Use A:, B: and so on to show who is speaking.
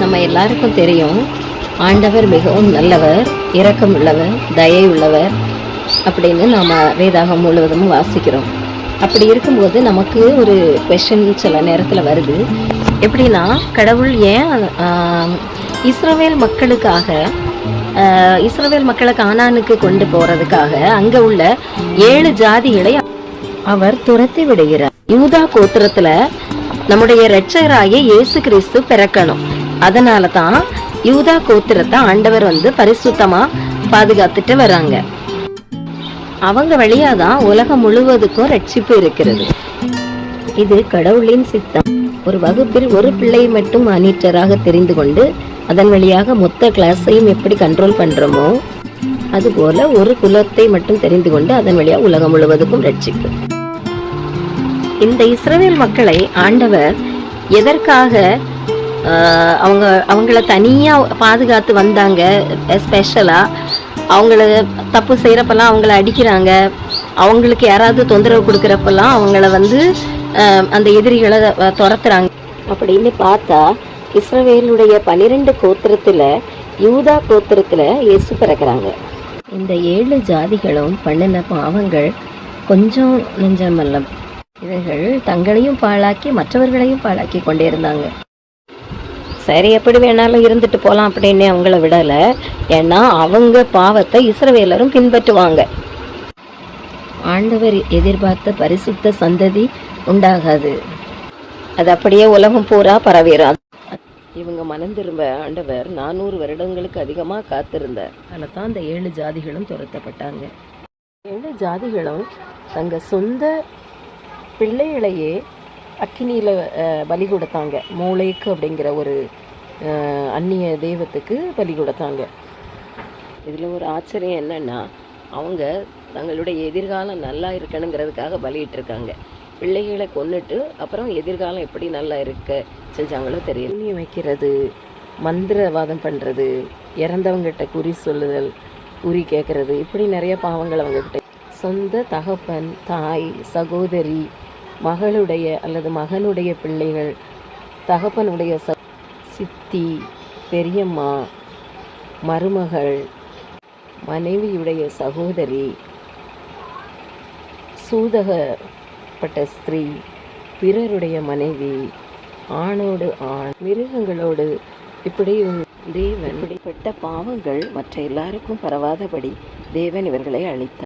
A: நம்ம எல்லாருக்கும் தெரியும் ஆண்டவர் மிகவும் நல்லவர் இரக்கமுள்ளவர் தயை உள்ளவர் அப்படின்னு நாம் வேதாகம் முழுவதும் வாசிக்கிறோம். அப்படி இருக்கும்போது நமக்கு ஒரு கொஷின் சில நேரத்தில் வருது. எப்படின்னா கடவுள் ஏன் இஸ்ரவேல் மக்களுக்காக ஆஹ், இஸ்ரவேல் மக்களை கானானுக்கு கொண்டு போறதுக்காக அங்கே உள்ள ஏழு ஜாதிகளை அவர் துரத்தி விடுகிறார். யூதா கோத்திரத்தில் நம்முடைய இரட்சகராகிய இயேசு கிறிஸ்து பிறக்கணும். அதனால தான் யூதா கோத்திரத்தை ஆண்டவர் வந்து பரிசுத்தமா பாதுகாத்துட்டு வராங்க. அவங்க வழியா தான் உலகம் முழுவதுக்கும் ரட்சிப்பு இருக்கிறது. இது கடவுளின் சித்தம். ஒரு வகுப்பில் ஒரு பிள்ளை மட்டும் மானிட்டராக தெரிந்து கொண்டு அதன் வழியாக மொத்த கிளாஸையும் எப்படி கண்ட்ரோல் பண்றோமோ அதுபோல ஒரு குலத்தை மட்டும் தெரிந்து கொண்டு அதன் வழியா உலகம் முழுவதுக்கும் ரட்சிப்பு. இந்த இஸ்ரவேல் மக்களை ஆண்டவர் எதற்காக அவங்க அவங்கள தனியாக பாதுகாத்து வந்தாங்க ஸ்பெஷலாக அவங்கள தப்பு செய்கிறப்பெல்லாம் அவங்கள அடிக்கிறாங்க. அவங்களுக்கு யாராவது தொந்தரவு கொடுக்குறப்பெல்லாம் அவங்கள வந்து அந்த எதிரிகளை துரத்துறாங்க. அப்படின்னு பார்த்தா இஸ்ரவேலுடைய பன்னிரெண்டு கோத்திரத்தில் யூதா கோத்திரத்தில் இயேசு பிறக்கிறாங்க. இந்த ஏழு ஜாதிகளும் பண்ணின பாவங்கள் கொஞ்சம் நெஞ்சமல்ல இவர்கள் தங்களையும் பாழாக்கி மற்றவர்களையும் பாழாக்கி கொண்டே இருந்தாங்க. சரி எப்படி வேணாலும் இருந்துட்டு போகலாம் அப்படின்னு அவங்கள விடலை. ஏன்னா அவங்க பாவத்தை இஸ்ரவேலரும் பின்பற்றுவாங்க. ஆண்டவர் எதிர்பார்த்த பரிசுத்த சந்ததி உண்டாகாது. அது அப்படியே உலகம் பூரா பரவிடும் இவங்க மனம் திரும்ப ஆண்டவர் நானூறு வருடங்களுக்கு அதிகமாக காத்திருந்தார். அதில் தான் அந்த ஏழு ஜாதிகளும் துரத்தப்பட்டாங்க. ஏழு ஜாதிகளும் தங்கள் சொந்த பிள்ளைகளையே அக்கினியில் பலி கொடுத்தாங்க. மூளைக்கு அப்படிங்கிற ஒரு அந்நிய தெய்வத்துக்கு பலி கொடுத்தாங்க. இதில் ஒரு ஆச்சரியம் என்னன்னா அவங்க தங்களுடைய எதிர்காலம் நல்லா இருக்கணுங்கிறதுக்காக பலியிட்டு இருக்காங்க பிள்ளைகளை கொண்டுட்டு அப்புறம் எதிர்காலம் எப்படி நல்லா இருக்க செஞ்சாங்களோ தெரியும் புண்ணியம் வைக்கிறது மந்திரவாதம் பண்ணுறது இறந்தவங்ககிட்ட குறி சொல்லுதல் குறி கேட்குறது இப்படி நிறைய பாவங்கள் அவங்கக்கிட்ட சொந்த தகப்பன் தாய் சகோதரி மகளுடைய அல்லது மகனுடைய பிள்ளைகள் தகப்பனுடைய ச சித்தி பெரியம்மா மருமகள் மனைவியுடைய சகோதரி சூதகப்பட்ட ஸ்திரீ பிறருடைய மனைவி ஆணோடு ஆண் மிருகங்களோடு இப்படி தேவன் இப்படிப்பட்ட பாவங்கள் மற்ற எல்லாருக்கும் பரவாதபடி தேவன் இவர்களை அழித்தார்.